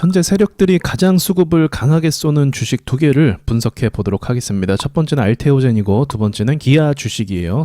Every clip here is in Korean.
현재 세력들이 가장 수급을 강하게 쏘는 주식 두 개를 분석해 보도록 하겠습니다. 첫 번째는 알테오젠이고 두 번째는 기아 주식이에요.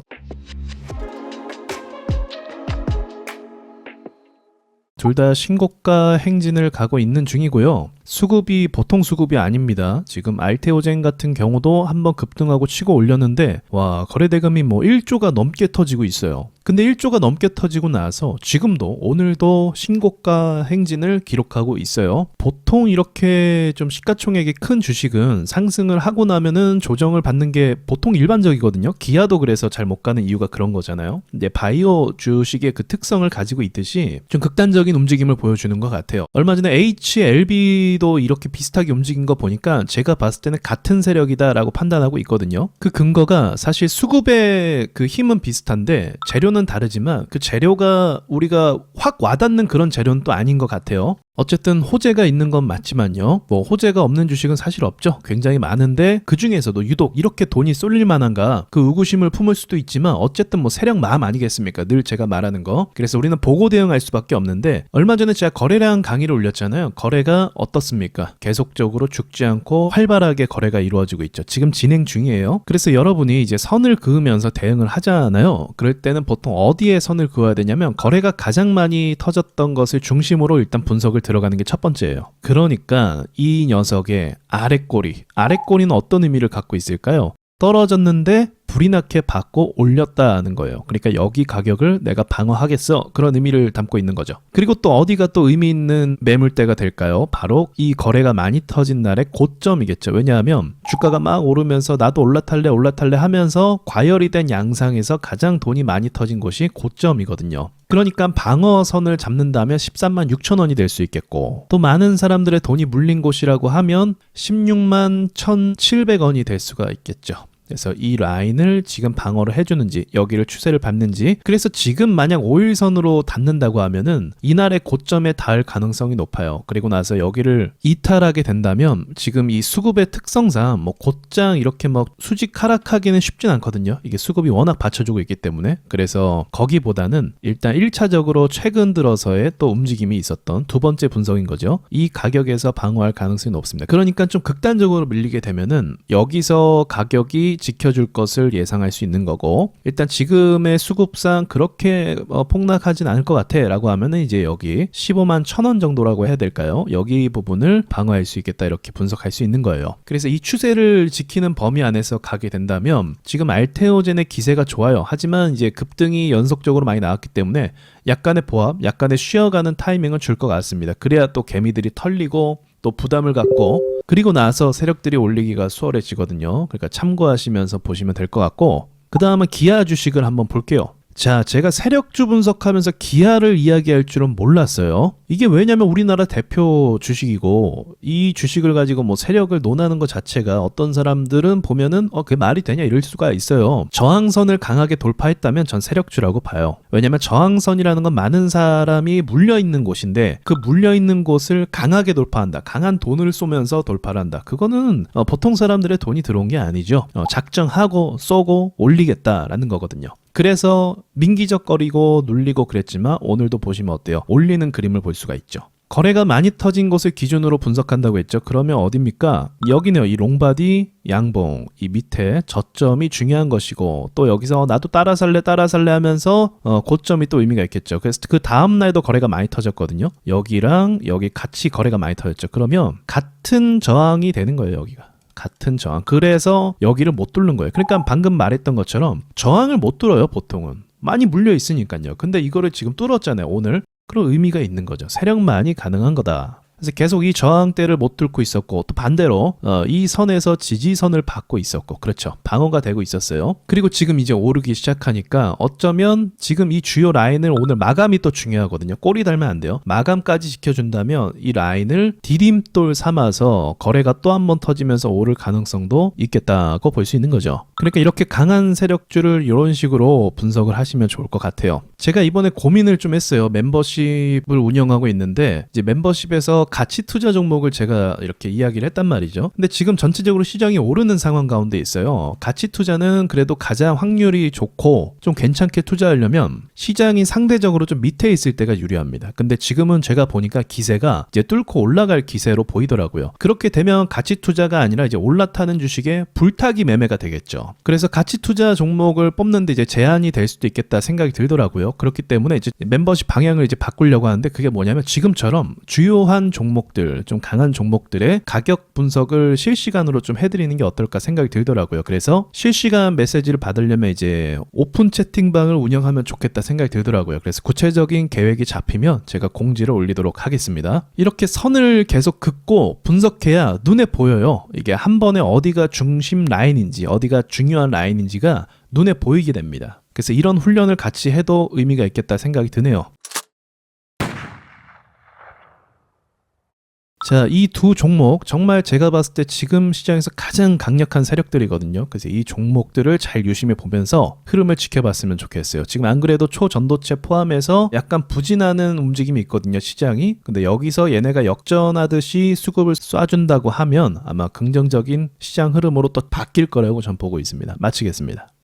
둘 다 신고가 행진을 가고 있는 중이고요. 수급이 보통 수급이 아닙니다. 지금 알테오젠 같은 경우도 한번 급등하고 치고 올렸는데 와 거래 대금이 뭐 1조가 넘게 터지고 있어요. 근데 1조가 넘게 터지고 나서 지금도 오늘도 신고가 행진을 기록하고 있어요. 보통 이렇게 좀 시가총액이 큰 주식은 상승을 하고 나면은 조정을 받는 게 보통 일반적이거든요. 기아도 그래서 잘 못 가는 이유가 그런 거잖아요. 근데 바이오 주식의 그 특성을 가지고 있듯이 좀 극단적인 움직임을 보여주는 것 같아요. 얼마 전에 HLB도 이렇게 비슷하게 움직인 거 보니까 제가 봤을 때는 같은 세력이다라고 판단하고 있거든요. 그 근거가 사실 수급의 그 힘은 비슷한데 재료는 다르지만 그 재료가 우리가 확 와닿는 그런 재료는 또 아닌 것 같아요. 어쨌든 호재가 있는 건 맞지만요. 뭐 호재가 없는 주식은 사실 없죠. 굉장히 많은데 그 중에서도 유독 이렇게 돈이 쏠릴 만한가 그 의구심을 품을 수도 있지만 어쨌든 뭐 세력 마음 아니겠습니까? 늘 제가 말하는 거. 그래서 우리는 보고 대응할 수밖에 없는데 얼마 전에 제가 거래량 강의를 올렸잖아요. 거래가 어떻습니까? 계속적으로 죽지 않고 활발하게 거래가 이루어지고 있죠. 지금 진행 중이에요. 그래서 여러분이 이제 선을 그으면서 대응을 하잖아요. 그럴 때는 보통 어디에 선을 그어야 되냐면 거래가 가장 많이 터졌던 것을 중심으로 일단 분석을 들어가는 게 첫 번째예요. 그러니까 이 녀석의 아랫꼬리, 아랫꼬리는 어떤 의미를 갖고 있을까요? 떨어졌는데 불이 나게 받고 올렸다는 거예요. 그러니까 여기 가격을 내가 방어하겠어. 그런 의미를 담고 있는 거죠. 그리고 또 어디가 또 의미 있는 매물대가 될까요? 바로 이 거래가 많이 터진 날의 고점이겠죠. 왜냐하면 주가가 막 오르면서 나도 올라탈래 올라탈래 하면서 과열이 된 양상에서 가장 돈이 많이 터진 곳이 고점이거든요. 그러니까 방어선을 잡는다면 13만 6천 원이 될 수 있겠고 또 많은 사람들의 돈이 물린 곳이라고 하면 16만 1,700원이 될 수가 있겠죠. 그래서 이 라인을 지금 방어를 해주는지 여기를 추세를 밟는지 그래서 지금 만약 5일선으로 닿는다고 하면은 이날의 고점에 닿을 가능성이 높아요. 그리고 나서 여기를 이탈하게 된다면 지금 이 수급의 특성상 뭐 곧장 이렇게 막 수직 하락하기는 쉽진 않거든요. 이게 수급이 워낙 받쳐주고 있기 때문에. 그래서 거기보다는 일단 1차적으로 최근 들어서의 또 움직임이 있었던 두 번째 분석인 거죠. 이 가격에서 방어할 가능성이 높습니다. 그러니까 좀 극단적으로 밀리게 되면은 여기서 가격이 지켜줄 것을 예상할 수 있는 거고 일단 지금의 수급상 그렇게 어, 폭락하진 않을 것 같아 라고 하면은 이제 여기 15만 천 원 정도라고 해야 될까요? 여기 부분을 방어할 수 있겠다 이렇게 분석할 수 있는 거예요. 그래서 이 추세를 지키는 범위 안에서 가게 된다면 지금 알테오젠의 기세가 좋아요. 하지만 이제 급등이 연속적으로 많이 나왔기 때문에 약간의 보합 약간의 쉬어가는 타이밍을 줄 것 같습니다. 그래야 또 개미들이 털리고 또 부담을 갖고 그리고 나서 세력들이 올리기가 수월해지거든요. 그러니까 참고하시면서 보시면 될 것 같고 그 다음은 기아 주식을 한번 볼게요. 자, 제가 세력주 분석하면서 기아를 이야기할 줄은 몰랐어요. 이게 왜냐면 우리나라 대표 주식이고 이 주식을 가지고 뭐 세력을 논하는 것 자체가 어떤 사람들은 보면은 어 그게 말이 되냐 이럴 수가 있어요. 저항선을 강하게 돌파했다면 전 세력주라고 봐요. 왜냐면 저항선이라는 건 많은 사람이 물려 있는 곳인데 그 물려 있는 곳을 강하게 돌파한다. 강한 돈을 쏘면서 돌파를 한다. 그거는 어, 보통 사람들의 돈이 들어온 게 아니죠. 어, 작정하고 쏘고 올리겠다라는 거거든요. 그래서 민기적거리고 눌리고 그랬지만 오늘도 보시면 어때요? 올리는 그림을 볼 수가 있죠. 거래가 많이 터진 곳을 기준으로 분석한다고 했죠. 그러면 어딥니까? 여기네요. 이 롱바디 양봉 이 밑에 저점이 중요한 것이고 또 여기서 나도 따라 살래 따라 살래 하면서 어, 고점이 또 의미가 있겠죠. 그래서 그 다음 날도 거래가 많이 터졌거든요. 여기랑 여기 같이 거래가 많이 터졌죠. 그러면 같은 저항이 되는 거예요. 여기가. 같은 저항. 그래서 여기를 못 뚫는 거예요. 그러니까 방금 말했던 것처럼 저항을 못 뚫어요, 보통은. 많이 물려 있으니까요. 근데 이거를 지금 뚫었잖아요, 오늘. 그런 의미가 있는 거죠. 세력만이 가능한 거다. 그래서 계속 이 저항대를 못 뚫고 있었고 또 반대로 어, 이 선에서 지지선을 받고 있었고 그렇죠. 방어가 되고 있었어요. 그리고 지금 이제 오르기 시작하니까 어쩌면 지금 이 주요 라인을 오늘 마감이 또 중요하거든요. 꼬리 달면 안 돼요. 마감까지 지켜준다면 이 라인을 디딤돌 삼아서 거래가 또 한 번 터지면서 오를 가능성도 있겠다고 볼 수 있는 거죠. 그러니까 이렇게 강한 세력주를 이런 식으로 분석을 하시면 좋을 것 같아요. 제가 이번에 고민을 좀 했어요. 멤버십을 운영하고 있는데 이제 멤버십에 서 가치 투자 종목을 제가 이렇게 이야기를 했단 말이죠. 근데 지금 전체적으로 시장이 오르는 상황 가운데 있어요. 가치 투자는 그래도 가장 확률이 좋고 좀 괜찮게 투자하려면 시장이 상대적으로 좀 밑에 있을 때가 유리합니다. 근데 지금은 제가 보니까 기세가 이제 뚫고 올라갈 기세로 보이더라고요. 그렇게 되면 가치 투자가 아니라 이제 올라타는 주식에 불타기 매매가 되겠죠. 그래서 가치 투자 종목을 뽑는데 이제 제한이 될 수도 있겠다 생각이 들더라고요. 그렇기 때문에 이제 멤버십 방향을 이제 바꾸려고 하는데 그게 뭐냐면 지금처럼 주요한 종목들, 좀 강한 종목들의 가격 분석을 실시간으로 좀 해드리는 게 어떨까 생각이 들더라고요. 그래서 실시간 메시지를 받으려면 이제 오픈 채팅방을 운영하면 좋겠다 생각이 들더라고요. 그래서 구체적인 계획이 잡히면 제가 공지를 올리도록 하겠습니다. 이렇게 선을 계속 긋고 분석해야 눈에 보여요. 이게 한 번에 어디가 중심 라인인지, 어디가 중요한 라인인지가 눈에 보이게 됩니다. 그래서 이런 훈련을 같이 해도 의미가 있겠다 생각이 드네요. 자, 이 두 종목 정말 제가 봤을 때 지금 시장에서 가장 강력한 세력들이거든요. 그래서 이 종목들을 잘 유심히 보면서 흐름을 지켜봤으면 좋겠어요. 지금 안 그래도 초전도체 포함해서 약간 부진하는 움직임이 있거든요, 시장이. 근데 여기서 얘네가 역전하듯이 수급을 쏴준다고 하면 아마 긍정적인 시장 흐름으로 또 바뀔 거라고 전 보고 있습니다. 마치겠습니다.